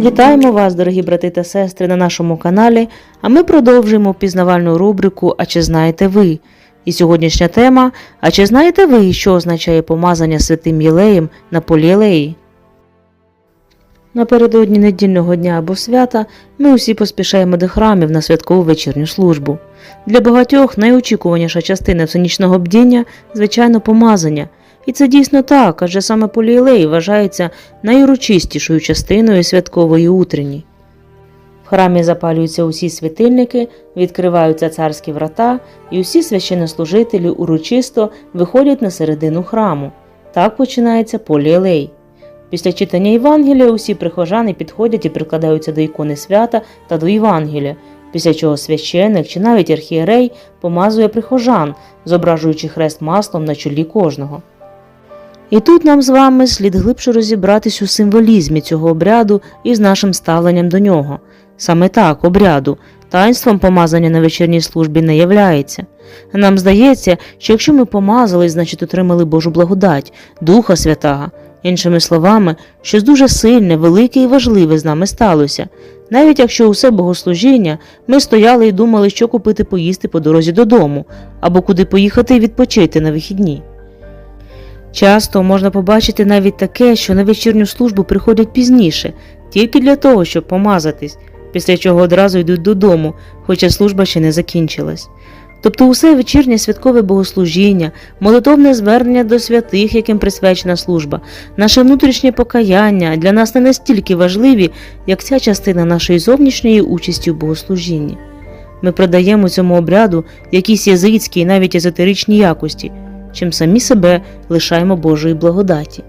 Вітаємо вас, дорогі брати та сестри, на нашому каналі, а ми продовжуємо пізнавальну рубрику А чи знаєте ви? І сьогоднішня тема А чи знаєте ви, що означає помазання святим Єлеєм на полі Єлеї? Напередодні недільного дня або свята ми усі поспішаємо до храмів на святкову вечірню службу. Для багатьох найочікуваніша частина всенічного бдіння, звичайно, помазання. І це дійсно так, адже саме полієлей вважається найурочистішою частиною святкової утренні. В храмі запалюються усі світильники, відкриваються царські врата, і усі священнослужителі урочисто виходять на середину храму. Так починається полієлей. Після читання Євангелія усі прихожани підходять і прикладаються до ікони свята та до Євангелія, після чого священик чи навіть архієрей помазує прихожан, зображуючи хрест маслом на чолі кожного. І тут нам з вами слід глибше розібратись у символізмі цього обряду і з нашим ставленням до нього. Саме так, обряду, таїнством помазання на вечірній службі не являється. Нам здається, що якщо ми помазались, значить отримали Божу благодать, Духа Святого. Іншими словами, щось дуже сильне, велике і важливе з нами сталося. Навіть якщо усе богослужіння ми стояли і думали, що купити поїсти по дорозі додому, або куди поїхати і відпочити на вихідні. Часто можна побачити навіть таке, що на вечірню службу приходять пізніше, тільки для того, щоб помазатись, після чого одразу йдуть додому, хоча служба ще не закінчилась. Тобто усе вечірнє святкове богослужіння, молитовне звернення до святих, яким присвячена служба, наше внутрішнє покаяння для нас не настільки важливі, як ця частина нашої зовнішньої участі в богослужінні. Ми продаємо цьому обряду якісь язицькі і навіть езотеричні якості, чим самі себе лишаємо Божої благодаті.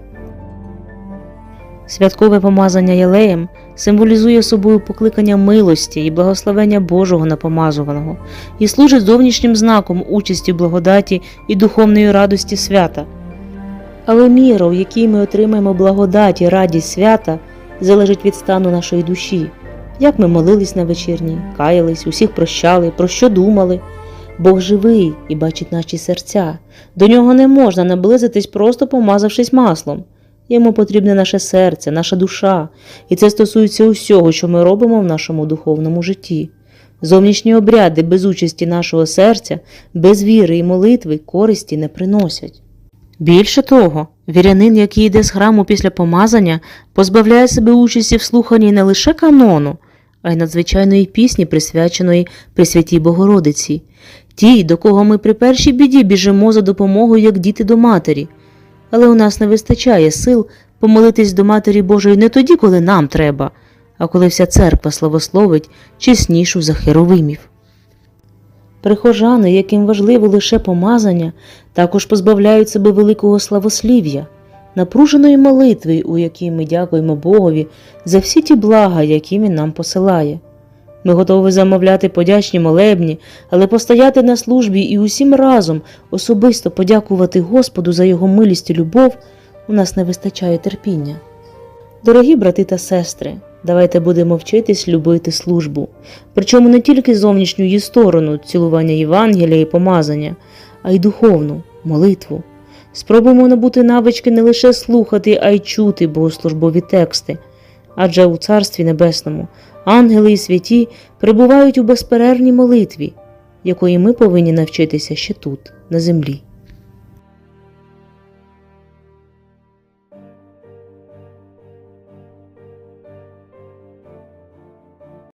Святкове помазання ялеєм символізує собою покликання милості і благословення Божого на помазуваного і служить зовнішнім знаком участі в благодаті і духовної радості свята. Але міра, в якій ми отримаємо благодать і радість свята, залежить від стану нашої душі, як ми молились на вечірній, каялись, усіх прощали, про що думали. Бог живий і бачить наші серця. До нього не можна наблизитись, просто помазавшись маслом. Йому потрібне наше серце, наша душа, і це стосується усього, що ми робимо в нашому духовному житті. Зовнішні обряди без участі нашого серця, без віри і молитви користі не приносять. Більше того, вірянин, який йде з храму після помазання, позбавляє себе участі в слуханні не лише канону, а й надзвичайної пісні, присвяченої Пресвятій Богородиці, тій, до кого ми при першій біді біжимо за допомогою, як діти до матері. Але у нас не вистачає сил помолитись до Матері Божої не тоді, коли нам треба, а коли вся церква славословить чеснішу за херовимів. Прихожани, яким важливо лише помазання, також позбавляють себе великого славослів'я, напруженої молитви, у якій ми дякуємо Богові за всі ті блага, які Він нам посилає. Ми готові замовляти подячні молебні, але постояти на службі і усім разом особисто подякувати Господу за його милість і любов у нас не вистачає терпіння. Дорогі брати та сестри, давайте будемо вчитись любити службу, причому не тільки зовнішню її сторону цілування Євангелія і помазання, а й духовну молитву. Спробуємо набути навички не лише слухати, а й чути богослужбові тексти, адже у Царстві Небесному ангели і святі перебувають у безперервній молитві, якої ми повинні навчитися ще тут, на землі.